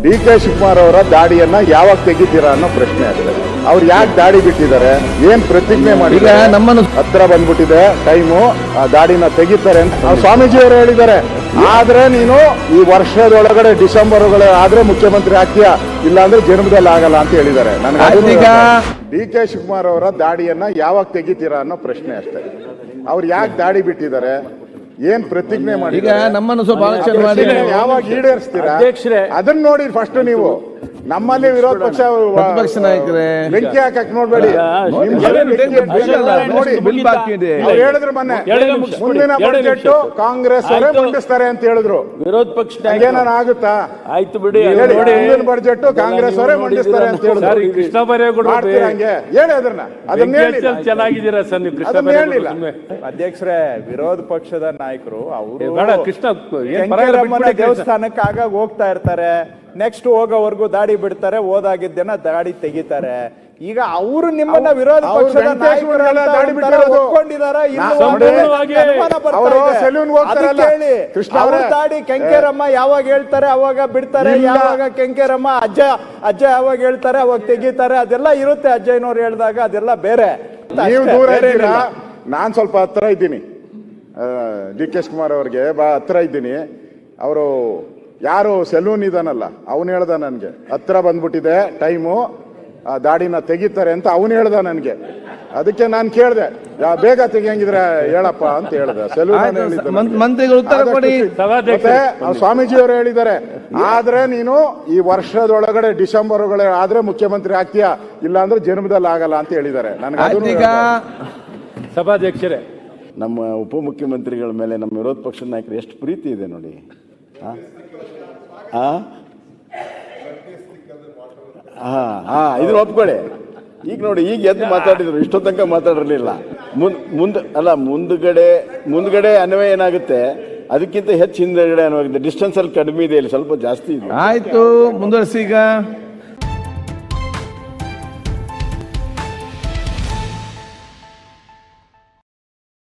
D K Shivakumar ಅವರ ದಾಡಿಯನ್ನ ಯಾವಾಗ ತೆಗಿತೀರಾ ಅನ್ನೋ ಪ್ರಶ್ನೆ ಆಗಿದೆ. ಅವ್ರು ಯಾಕೆ ದಾಡಿ ಬಿಟ್ಟಿದ್ದಾರೆ? ಏನ್ ಪ್ರತಿಜ್ಞೆ ಮಾಡಿದ್ರೆ ನಮ್ಮನ್ನು- ಹತ್ರ ಬಂದ್ಬಿಟ್ಟಿದೆ ಟೈಮು ಆ ದಾಡಿನ ತೆಗಿತಾರೆ ಅಂತ ಸ್ವಾಮೀಜಿ ಅವರು ಹೇಳಿದ್ದಾರೆ. ಆದ್ರೆ ನೀನು ಈ ವರ್ಷದೊಳಗಡೆ ಡಿಸೆಂಬರ್ ಆದ್ರೆ ಮುಖ್ಯಮಂತ್ರಿ ಆಗ್ತೀಯ? ಇಲ್ಲಾಂದ್ರೆ ಜನ್ಮದಲ್ಲಿ ಆಗಲ್ಲ ಅಂತ ಹೇಳಿದ್ದಾರೆ. ನನಗೆ. ಡಿ ಕೆ ಶಿವಕುಮಾರ್ ಅವರ ದಾಡಿಯನ್ನ ಯಾವಾಗ ತೆಗಿತೀರಾ ಅನ್ನೋ ಪ್ರಶ್ನೆ ಅಷ್ಟೇ. ಅವ್ರು ಯಾಕೆ ದಾಡಿ ಬಿಟ್ಟಿದ್ದಾರೆ? ಏನ್ ಪ್ರತಿಜ್ಞೆ ಮಾಡಿ ಈಗ ನಮ್ಮನ್ನು ಸ್ವಲ್ಪ ಆಲೋಚನೆ ಮಾಡಿ. ಯಾವಾಗ ಈಡೇರಿಸ್ತೀರಾ? ಅಧ್ಯಕ್ಷರೇ. ಅದನ್ನ ನೋಡಿ ಫಸ್ಟ್ ನೀವು. ನಮ್ಮಲ್ಲಿ ವಿರೋಧ ಪಕ್ಷ ಪ್ರತಿಪಕ್ಷ ನಾಯಕರೇ. ಬೆಂಕಿ ಹಾಕಕ್ ನೋಡ್ಬೇಡಿ. ಹೇಳಿದ್ರು ಮೊನ್ನೆ. ಮುಂದಿನ ಬಜೆಟ್ ಕಾಂಗ್ರೆಸ್ ಅವರೇ ಮಂಡಿಸ್ತಾರೆ ಅಂತ ಹೇಳಿದ್ರು. ವಿರೋಧ ಪಕ್ಷ ಹಂಗೇನಾನ ಆಗುತ್ತಾ ಆಯ್ತು ಬಿಡಿ ಮುಂದಿನ ಬಜೆಟ್ ಕಾಂಗ್ರೆಸ್ ಅವರೇ ಮಂಡಿಸ್ತಾರೆ ಅಂತ ಹೇಳಿದ್ರು. ಸರ್, ಈ ಕೃಷ್ಣ ಮಾಡ್ತೀರಾ ಹಂಗೆ? ಹೇಳಿ ಅದನ್ನ. ಅದನ್ನ ಚೆನ್ನಾಗಿದ್ದೀರಾ ಸರ್ ನೀವು? ಕೃಷ್ಣ ಹೇಳಿಲ್ಲ. ಅಧ್ಯಕ್ಷರೇ ವಿರೋಧ ಪಕ್ಷದ ನಾಯಕರು ಅವರು ಬೇಡ ಕೃಷ್ಣ ಏನ್ ಪರವಾಗಿಲ್ಲ ಕೆಂಕೇರಮ್ಮನ ಕೃಷ್ಣ. ದೇವಸ್ಥಾನಕ್ಕೆ ಆಗಾಗ ಹೋಗ್ತಾ ಇರ್ತಾರೆ. ನೆಕ್ಸ್ಟ್ ಹೋಗೋವರೆಗೂ ದಾಡಿ ಬಿಡ್ತಾರೆ ಹೋದಾಗಿದ್ದೇನ ದಾಡಿ ತೆಗಿತಾರೆ. ಈಗ ಅವರು ನಿಮ್ಮನ್ನ ವಿರೋಧ ಪಕ್ಷದ ದಾಡಿ. ಒಪ್ಕೊಂಡಿದಾರ ಹೇಳಿ ಅವ್ರ. ದಾಡಿ ಕೆಂಕೇರಮ್ಮ ಯಾವಾಗ ಹೇಳ್ತಾರೆ ಅವಾಗ ಬಿಡ್ತಾರೆ. ಯಾವಾಗ ಕೆಂಕೇರಮ್ಮ ಅಜ್ಜ ಅಜ್ಜ ಯಾವಾಗ ಹೇಳ್ತಾರೆ ಅವಾಗ ತೆಗಿತಾರೆ ಅದೆಲ್ಲ ಇರುತ್ತೆ ಅಜ್ಜಯ್ಯನವ್ರು ಹೇಳಿದಾಗ ಅದೆಲ್ಲ ಬೇರೆ. ನೀವು ದೂರ. ನಾನ್ ಸ್ವಲ್ಪ ಹತ್ರ ಇದ್ದೀನಿ. ಡಿ ಕೆ ಕುಮಾರ್ ಅವ್ರಿಗೆ ಬಾ ಹತ್ರ ಇದ್ದೀನಿ. ಅವರು ಯಾರು ಸೆಲೂನ್ ಇದಾನಲ್ಲ ಅವನು ಹೇಳ್ದ ನನಗೆ. ಹತ್ರ ಬಂದ್ಬಿಟ್ಟಿದೆ ಟೈಮು ದಾಡಿನ ತೆಗಿತಾರೆ ಅಂತ ಅವನು ಹೇಳ್ದ ನನಗೆ. ಅದಕ್ಕೆ ನಾನು ಕೇಳಿದೆ ಬೇಗ ತೆಗಿಯಂಗಿದ್ರೆ ಹೇಳಪ್ಪ ಅಂತ ಹೇಳ್ದೆ. ಸೆಲೂನ್ ಆಯ್ತು, ಮಂ- ಉತ್ತರ ಕೊಡಿ. ಸಭಾಧ್ಯಕ್ಷರೇ. ಸ್ವಾಮೀಜಿ ಅವರು ಹೇಳಿದ್ದಾರೆ ಆದ್ರೆ ನೀನು ಈ ವರ್ಷದೊಳಗಡೆ ಡಿಸೆಂಬರ್ ಒಳಗಡೆ ಆದ್ರೆ ಮುಖ್ಯಮಂತ್ರಿ ಆಗ್ತೀಯಾ? ಇಲ್ಲಾಂದ್ರೆ ಜನ್ಮದಲ್ಲಿ ಆಗಲ್ಲ ಅಂತ ಹೇಳಿದ್ದಾರೆ. ನನಗೆ. ಸಭಾಧ್ಯಕ್ಷರೇ. ನಮ್ಮ ಉಪಮುಖ್ಯಮಂತ್ರಿಗಳ ಮೇಲೆ ನಮ್ಮ ವಿರೋಧ ಪಕ್ಷದ ನಾಯಕರು ಎಷ್ಟು ಪ್ರೀತಿ ಇದೆ ನೋಡಿ. ಆ? ಹಾ ಹಾ ಇದನ್ನ ಒಪ್ಕೊಳ್ಳಿ. ಈಗ ನೋಡಿ, ಈಗ ಎದ್ದು ಮಾತಾಡಿದ್ರು ಇಷ್ಟೋ ತನಕ ಮಾತಾಡಿರ್ಲಿಲ್ಲ. ಮುಂದ್ ಮುಂದ್, ಅಲ್ಲ, ಮುಂದ್ಗಡೆ ಮುಂದ್ಗಡೆ ಅನ್ವಯ ಏನಾಗುತ್ತೆ? ಅದಕ್ಕಿಂತ ಹೆಚ್ಚು ಹಿಂದೆಗಡೆ ಅನ್ವಯ ಡಿಸ್ಟೆನ್ಸ್ ಅಲ್ಲಿ ಕಡಿಮೆ ಇದೆ, ಇಲ್ಲಿ ಸ್ವಲ್ಪ ಜಾಸ್ತಿ ಇದೆ. ಆಯ್ತು, ಮುಂದುವರಿಸಿ ಈಗ.